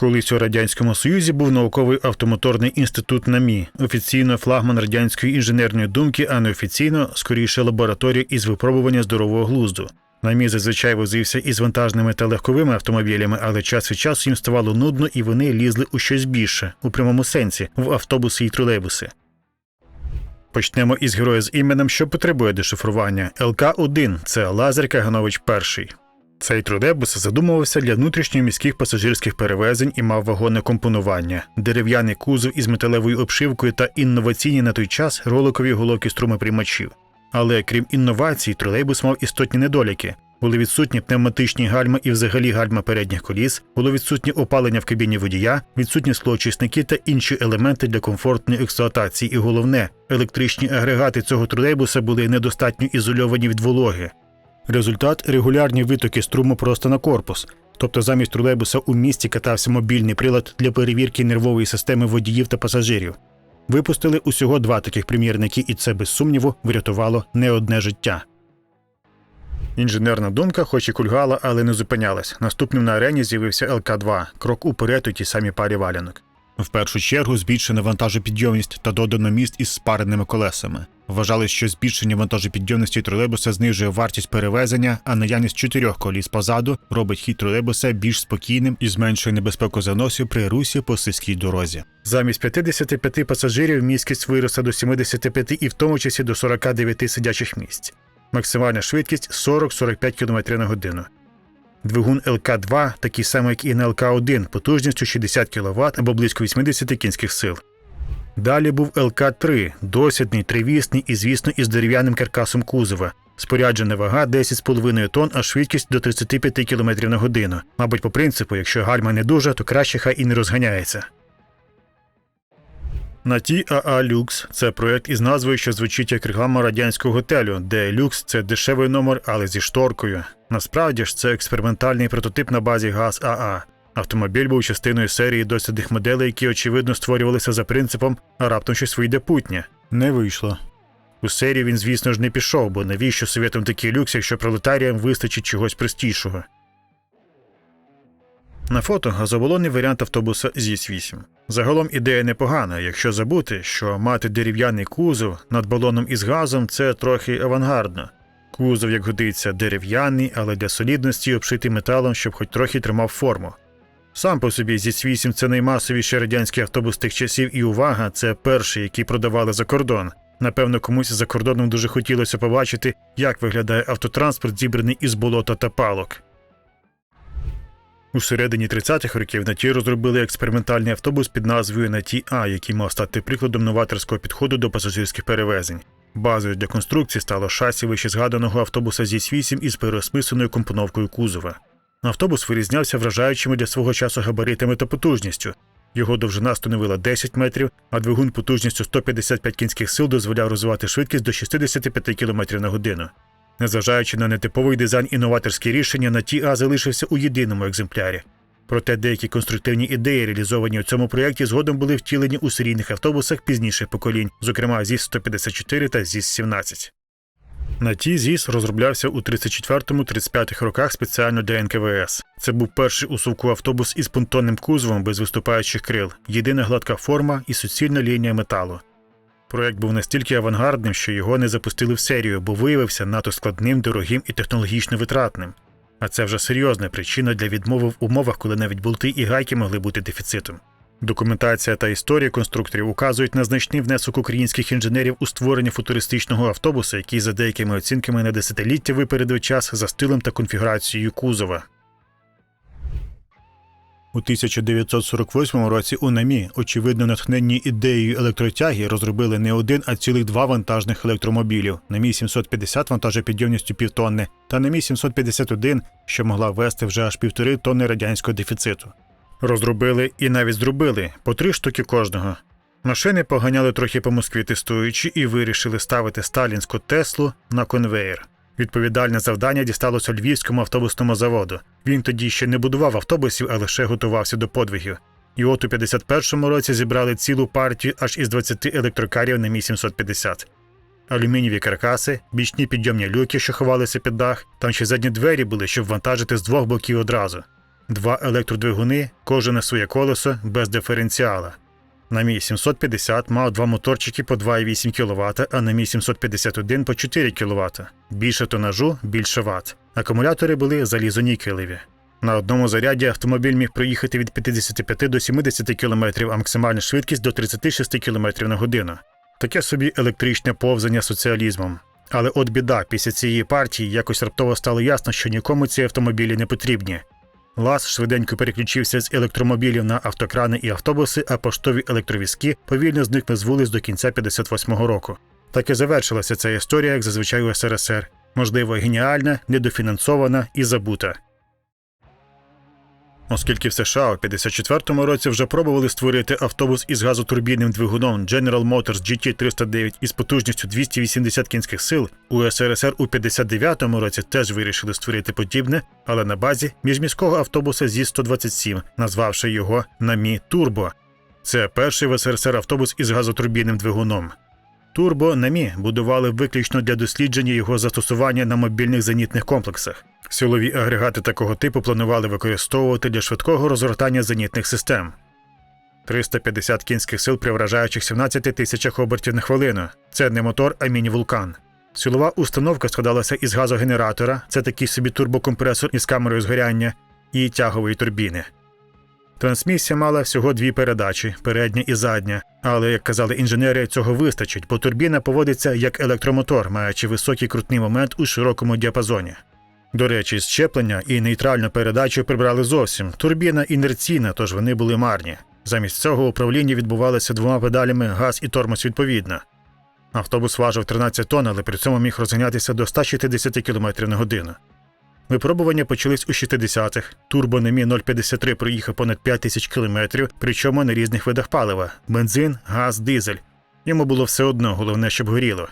Колись у радянському союзі був науковий автомоторний інститут НАМІ, офіційно флагман радянської інженерної думки, а неофіційно скоріше лабораторія із випробування здорового глузду. НАМІ зазвичай возився із вантажними та легковими автомобілями, але час від часу їм ставало нудно і вони лізли у щось більше, у прямому сенсі, в автобуси і тролейбуси. Почнемо із героя з іменем, що потребує дешифрування. ЛК-1 – це Лазар Каганович перший. Цей тролейбус задумувався для внутрішньоміських пасажирських перевезень і мав вагонне компонування, дерев'яний кузов із металевою обшивкою та інноваційні на той час роликові головки струмоприймачів. Але крім інновацій, тролейбус мав істотні недоліки. Були відсутні пневматичні гальма і взагалі гальма передніх коліс, було відсутнє опалення в кабіні водія, відсутні склоочисники та інші елементи для комфортної експлуатації. І головне, електричні агрегати цього тролейбуса були недостатньо ізольовані від вологи. Результат регулярні витоки струму просто на корпус. Тобто замість тролейбуса у місті катався мобільний прилад для перевірки нервової системи водіїв та пасажирів. Випустили усього два таких примірники, і це без сумніву врятувало не одне життя. Інженерна думка, хоч і кульгала, але не зупинялась. Наступним на арені з'явився ЛК-2, крок уперед у тій самій парі валянок. В першу чергу збільшена вантажопідйомність та додано міст із спареними колесами. Вважали, що збільшення вантажопідйомності тролейбуса знижує вартість перевезення, а наявність чотирьох коліс позаду робить хід тролейбуса більш спокійним і зменшує небезпеку заносів при русі по сільській дорозі. Замість 55 пасажирів міськість виросла до 75 і в тому числі до 49 сидячих місць. Максимальна швидкість 40-45 км на годину. Двигун ЛК-2, такий самий, як і на ЛК-1, потужністю 60 кВт або близько 80 кінських сил. Далі був ЛК-3, досвідний, тривісний і, звісно, із дерев'яним каркасом кузова. Споряджена вага 10,5 тонн, а швидкість до 35 км на годину. Мабуть, по принципу, якщо гальма не дуже, то краще хай і не розганяється. На ті АА Люкс це проект із назвою, що звучить як реклама радянського готелю, де люкс це дешевий номер, але зі шторкою. Насправді ж це експериментальний прототип на базі ГАЗ АА. Автомобіль був частиною серії дослідних моделей, які очевидно створювалися за принципом, а раптом щось вийде путнє. Не вийшло. У серію він, звісно ж, не пішов, бо навіщо совєтам такий люкс, якщо пролетаріям вистачить чогось простішого. На фото газоболонний варіант автобуса ЗІС-8. Загалом ідея непогана, якщо забути, що мати дерев'яний кузов над балоном із газом це трохи авангардно. Кузов, як годиться, дерев'яний, але для солідності обшитий металом, щоб хоч трохи тримав форму. Сам по собі ЗІС-8 це наймасовіший радянський автобус тих часів, і увага, це перший, який продавали за кордон. Напевно, комусь за кордоном дуже хотілося побачити, як виглядає автотранспорт, зібраний із болота та палок. У середині 30-х років на ті розробили експериментальний автобус під назвою Наті А, який мав стати прикладом новаторського підходу до пасажирських перевезень. Базою для конструкції стало шасі вище згаданого автобуса ЗІС-8 із переосмисленою компоновкою кузова. Автобус вирізнявся вражаючими для свого часу габаритами та потужністю. Його довжина становила 10 метрів, а двигун потужністю 155 кінських сил дозволяв розвивати швидкість до 65 км на годину. Незважаючи на нетиповий дизайн і новаторські рішення, на ТІА залишився у єдиному екземплярі. Проте деякі конструктивні ідеї, реалізовані у цьому проєкті, згодом були втілені у серійних автобусах пізніших поколінь, зокрема ЗІС-154 та ЗІС-17. На ті ЗІС розроблявся у 34-35 роках спеціально для НКВС. Це був перший у совку автобус із понтонним кузовом без виступаючих крил, єдина гладка форма і суцільна лінія металу. Проект був настільки авангардним, що його не запустили в серію, бо виявився надто складним, дорогим і технологічно витратним. А це вже серйозна причина для відмови в умовах, коли навіть болти і гайки могли бути дефіцитом. Документація та історія конструкторів указують на значний внесок українських інженерів у створення футуристичного автобуса, який за деякими оцінками на десятиліття випередив час за стилем та конфігурацією кузова. У 1948 році у НАМІ, очевидно натхненні ідеєю електротяги, розробили не один, а цілих два вантажних електромобілів НАМІ 750 вантажопідйомністю півтонни та НАМІ 751, що могла вести вже аж півтори тонни радянського дефіциту. Розробили і навіть зробили по три штуки кожного. Машини поганяли трохи по Москві тестуючи і вирішили ставити сталінську Теслу на конвеєр. Відповідальне завдання дісталося Львівському автобусному заводу. Він тоді ще не будував автобусів, а лише готувався до подвигів. І от у 51-му році зібрали цілу партію аж із 20 електрокарів на Мі 750. Алюмінієві каркаси, бічні підйомні люки, що ховалися під дах, там ще задні двері були, щоб вантажити з двох боків одразу. Два електродвигуни, кожен на своє колесо без диференціала. На мі 750 мав два моторчики по 2,8 кВт, а на мі 751 по 4 кВт. Більше тонажу, більше Вт. Акумулятори були залізонікелеві. На одному заряді автомобіль міг проїхати від 55 до 70 км, а максимальна швидкість до 36 км на годину. Таке собі електричне повзання соціалізмом. Але от біда, після цієї партії якось раптово стало ясно, що нікому ці автомобілі не потрібні. ЛАЗ швиденько переключився з електромобілів на автокрани і автобуси, а поштові електровізки повільно зникли з вулиць до кінця 58-го року. Так і завершилася ця історія, як зазвичай у СРСР. Можливо, геніальна, недофінансована і забута. Оскільки в США у 54-му році вже пробували створити автобус із газотурбінним двигуном General Motors GT309 із потужністю 280 кінських сил, у СРСР у 59-му році теж вирішили створити подібне, але на базі міжміського автобуса зі 127, назвавши його Намі Турбо. Це перший в СРСР автобус із газотурбінним двигуном. Турбо Намі будували виключно для дослідження його застосування на мобільних зенітних комплексах. Силові агрегати такого типу планували використовувати для швидкого розгортання зенітних систем. 350 кінських сил при вражаючих 17 тисячах обертів на хвилину. Це не мотор, а міні-вулкан. Силова установка складалася із газогенератора, це такий собі турбокомпресор із камерою згоряння, і тягової турбіни. Трансмісія мала всього дві передачі передня і задня, але, як казали інженери, цього вистачить, бо турбіна поводиться як електромотор, маючи високий крутний момент у широкому діапазоні. До речі, щеплення і нейтральну передачу прибрали зовсім. Турбіна інерційна, тож вони були марні. Замість цього управління відбувалося двома педалями газ і тормоз відповідно. Автобус важив 13 тонн, але при цьому міг розганятися до 160 км на годину. Випробування почались у 60-х. Турбо на Мі 053 проїхав понад 5 тисяч кілометрів, причому на різних видах палива: бензин, газ, дизель. Йому було все одно, головне, щоб горіло.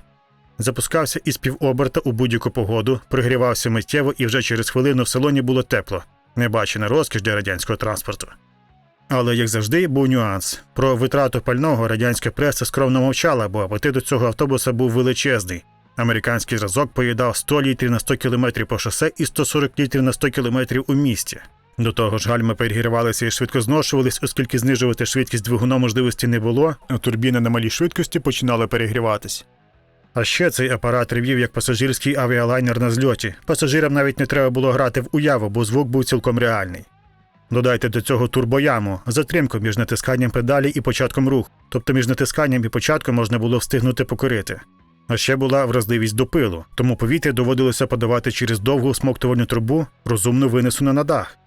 Запускався із півоберта у будь-яку погоду, пригрівався миттєво і вже через хвилину в салоні було тепло, небачена розкіш для радянського транспорту. Але, як завжди, був нюанс. Про витрату пального радянська преса скромно мовчала, бо апетит у цього автобуса був величезний. Американський зразок поїдав 100 літрів на 100 км по шосе і 140 літрів на 100 км у місті. До того ж, гальми перегрівалися і швидко зношувались, оскільки знижувати швидкість двигуна можливості не було, а турбіни на малій швидкості починали перегріватись. А ще цей апарат ревів як пасажирський авіалайнер на зльоті. Пасажирам навіть не треба було грати в уяву, бо звук був цілком реальний. Додайте до цього турбояму, затримку між натисканням педалі і початком руху, тобто між натисканням і початком можна було встигнути покорити. А ще була вразливість до пилу, тому повітря доводилося подавати через довгу смоктувальну трубу, розумно винесену на дах.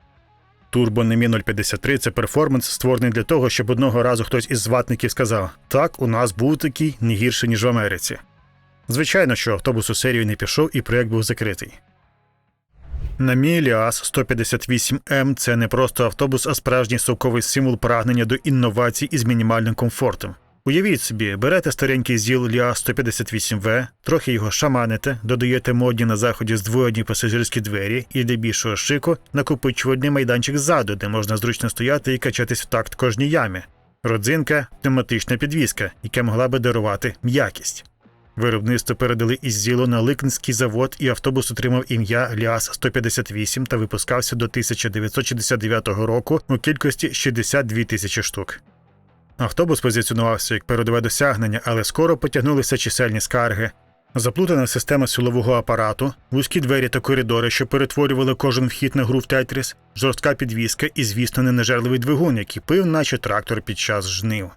Турбо Немі 053 це перформанс, створений для того, щоб одного разу хтось із зватників сказав: так, у нас був такий не гірше, ніж в Америці. Звичайно, що автобус у серію не пішов і проєкт був закритий. На мій Ліас 158М це не просто автобус, а справжній совковий символ прагнення до інновацій із мінімальним комфортом. Уявіть собі, берете старенький зіл Ліас 158В, трохи його шаманите, додаєте модні на заході здвоєні пасажирські двері і для більшого шику накопичувальний майданчик ззаду, де можна зручно стояти і качатись в такт кожній ямі. Родзинка пневматична підвізка, яка могла би дарувати м'якість. Виробництво передали із Зіло на Ликнський завод, і автобус отримав ім'я Ліас 158 та випускався до 1969 року у кількості 62 тисячі штук. Автобус позиціонувався як передове досягнення, але скоро потягнулися чисельні скарги. Заплутана система силового апарату, вузькі двері та коридори, що перетворювали кожен вхід на гру в Тетріс, жорстка підвізка і, звісно, ненажерливий двигун, який пив, наче трактор під час жнив.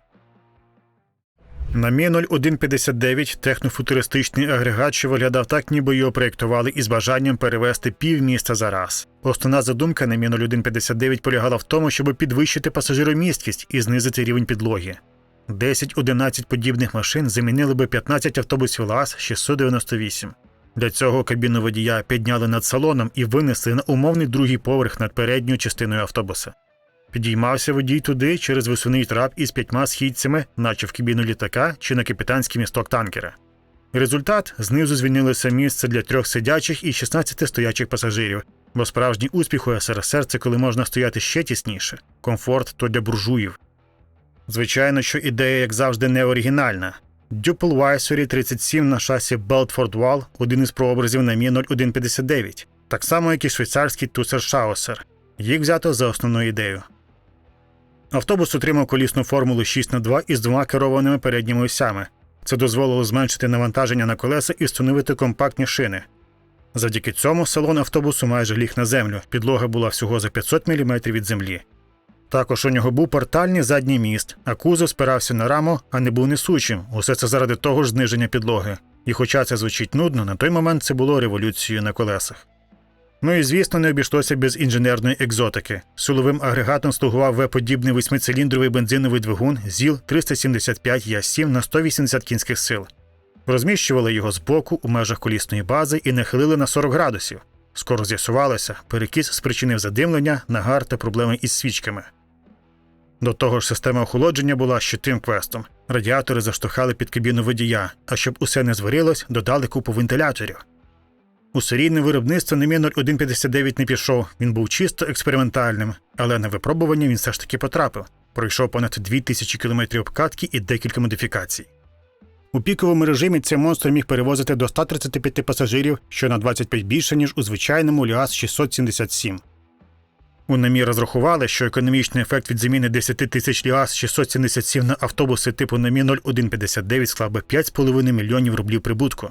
На Мі 0159 технофутуристичний агрегат, що виглядав так, ніби його проєктували із бажанням перевести пів міста за раз. Основна задумка на Мі 0159 полягала в тому, щоб підвищити пасажиромісткість і знизити рівень підлоги. 10-11 подібних машин замінили би 15 автобусів ЛАЗ 698. Для цього кабіну водія підняли над салоном і винесли на умовний другий поверх над передньою частиною автобуса. Підіймався водій туди через висуний трап із п'ятьма східцями, наче в кабіну літака чи на капітанський місток танкера. Результат знизу звільнилося місце для трьох сидячих і 16 стоячих пасажирів, бо справжній успіх у СРСР це коли можна стояти ще тісніше. Комфорт то для буржуїв. Звичайно, що ідея, як завжди, не оригінальна. Дюпл Вайсорі 37 на шасі Белтфорд Wall – один із прообразів на Мі 0159, так само, як і швейцарський Тусер Шаусер. Їх взято за основну ідею. Автобус отримав колісну формулу 6 на 2 із двома керованими передніми осями. Це дозволило зменшити навантаження на колеса і встановити компактні шини. Завдяки цьому салон автобусу майже ліг на землю. Підлога була всього за 500 мм від землі. Також у нього був портальний задній міст, а кузов спирався на раму, а не був несучим. Усе це заради того ж зниження підлоги. І хоча це звучить нудно, на той момент це було революцією на колесах. Ну і звісно, не обійшлося без інженерної екзотики. Силовим агрегатом слугував В-подібний восьмициліндровий бензиновий двигун ЗІЛ 375 Я7 на 180 кінських сил. Розміщували його збоку у межах колісної бази і нахилили на 40 градусів. Скоро з'ясувалося, перекіс спричинив задимлення, нагар та проблеми із свічками. До того ж, система охолодження була ще тим квестом. Радіатори заштовхали під кабіну водія, а щоб усе не зварилось, додали купу вентиляторів. У серійне виробництво Немі 0159 не пішов, він був чисто експериментальним, але на випробування він все ж таки потрапив. Пройшов понад 2000 км обкатки і декілька модифікацій. У піковому режимі цей монстр міг перевозити до 135 пасажирів, що на 25 більше, ніж у звичайному ЛіАЗ 677. У НАМІ розрахували, що економічний ефект від заміни 10 тисяч ЛіАЗ 677 на автобуси типу НАМІ 0159 склав би 5,5 мільйонів рублів прибутку.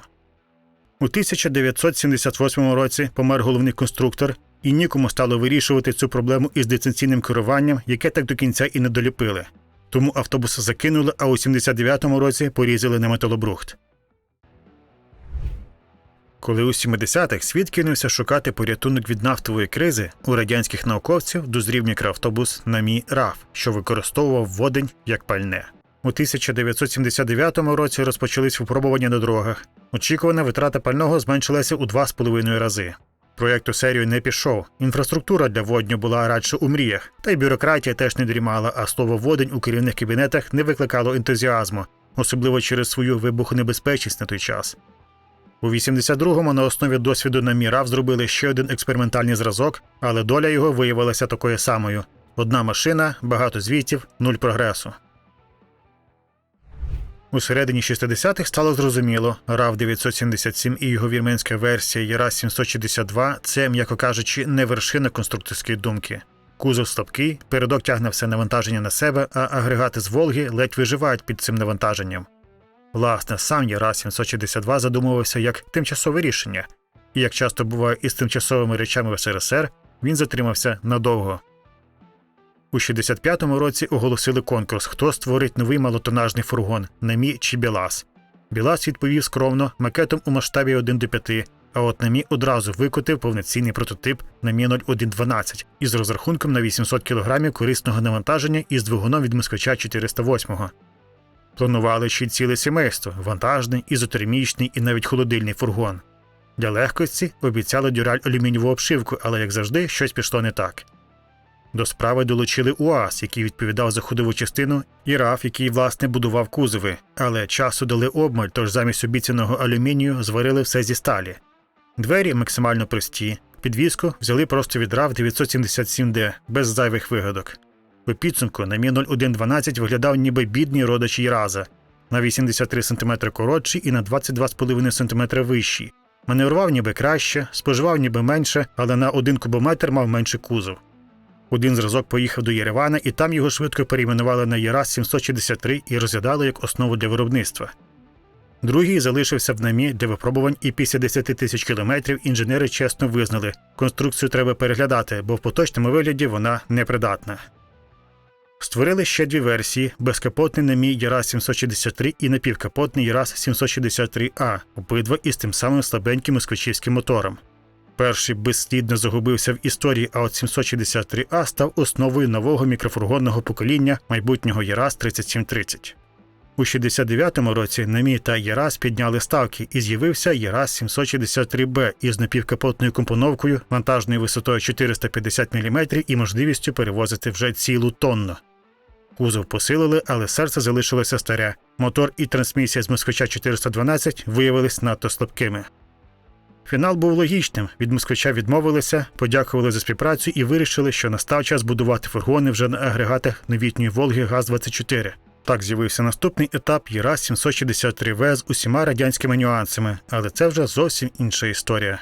У 1978 році помер головний конструктор, і нікому стало вирішувати цю проблему із дистанційним керуванням, яке так до кінця і не доліпили. Тому автобус закинули, а у 79-му році порізали на металобрухт. Коли у 70-х світ кинувся шукати порятунок від нафтової кризи, у радянських науковців дозрів мікроавтобус намі РАФ, що використовував водень як пальне. У 1979 році розпочались випробування на дорогах. Очікувана витрата пального зменшилася у 2,5 рази. Проєкт у серію не пішов. Інфраструктура для водню була радше у мріях, та й бюрократія теж не дрімала, а слово водень у керівних кабінетах не викликало ентузіазму, особливо через свою вибухонебезпечність на той час. У 82-му на основі досвіду на Мірав зробили ще один експериментальний зразок, але доля його виявилася такою самою: одна машина, багато звітів, нуль прогресу. У середині 60-х стало зрозуміло, RAV 977 і його вірменська версія ЄРАС 762 це, м'яко кажучи, не вершина конструкторської думки. Кузов слабкий, передок тягне все навантаження на себе, а агрегати з Волги ледь виживають під цим навантаженням. Власне, сам ЄРАС 762 задумувався як тимчасове рішення, і як часто буває із тимчасовими речами в СРСР, він затримався надовго. У 65-му році оголосили конкурс, хто створить новий малотонажний фургон Намі чи Білас. Білас відповів скромно макетом у масштабі 1 до 5, а от Намі одразу викотив повноцінний прототип Намі 0112 із розрахунком на 800 кг корисного навантаження із двигуном від москвича 408-го. Планували ще й ціле сімейство вантажний, ізотермічний і навіть холодильний фургон. Для легкості обіцяли дюраль алюмінієву обшивку, але як завжди, щось пішло не так. До справи долучили УАЗ, який відповідав за ходову частину, і РАФ, який власне будував кузови, але часу дали обмаль, тож замість обіцяного алюмінію зварили все зі сталі. Двері максимально прості, підвіску взяли просто від РАФ 977D без зайвих вигадок. У підсумку на Мі 0112 виглядав ніби бідний родич Єраза, на 83 см коротший і на 22,5 см вищий. Маневрував ніби краще, споживав ніби менше, але на один кубометр мав менше кузов. Один зразок поїхав до Єревана, і там його швидко перейменували на ЄРАС 763 і розглядали як основу для виробництва. Другий залишився в намі для випробувань, і після 10 тисяч кілометрів інженери чесно визнали, конструкцію треба переглядати, бо в поточному вигляді вона непридатна. Створили ще дві версії: безкапотний намі ЄРАС 763 і напівкапотний ЄРАС 763А, обидва із тим самим слабеньким москвичівським мотором. Перший безслідно загубився в історії, а от 763А став основою нового мікрофургонного покоління майбутнього ЄРАС 3730. У 69-му році намі та ЄРАС підняли ставки і з'явився ЄРАС 763Б із напівкапотною компоновкою, вантажною висотою 450 мм і можливістю перевозити вже цілу тонну. Кузов посилили, але серце залишилося старе. Мотор і трансмісія з москвича 412 виявились надто слабкими. Фінал був логічним. Від москвича відмовилися, подякували за співпрацю і вирішили, що настав час будувати фургони вже на агрегатах новітньої Волги ГАЗ-24. Так з'явився наступний етап ЄРАС 763В з усіма радянськими нюансами, але це вже зовсім інша історія.